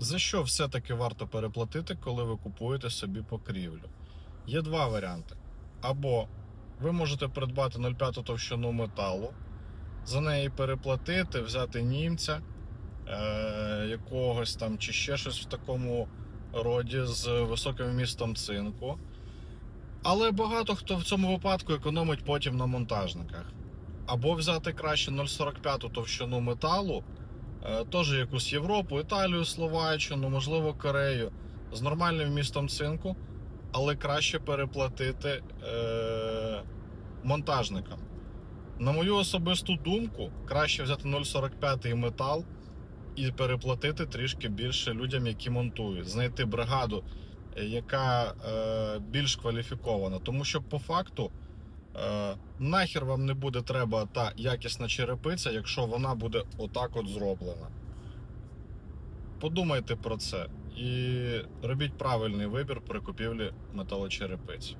За що все-таки варто переплатити, коли ви купуєте собі покрівлю? Є два варіанти. Або ви можете придбати 0,5 товщину металу, за неї переплатити, взяти німця е- якогось там чи ще щось в такому роді з високим вмістом цинку. Але багато хто в цьому випадку економить потім на монтажниках. Або взяти краще 0,45 товщину металу, теж якусь Європу, Італію, Словаччину, можливо, Корею з нормальним вмістом цинку, але краще переплатити е, монтажникам. На мою особисту думку, краще взяти 0,45 метал і переплатити трішки більше людям, які монтують, знайти бригаду, е, яка е, більш кваліфікована. Тому що по факту е, нахер вам не буде треба та якісна черепиця, якщо вона буде отак от зроблена. Подумайте про це і робіть правильний вибір при купівлі металочерепиці.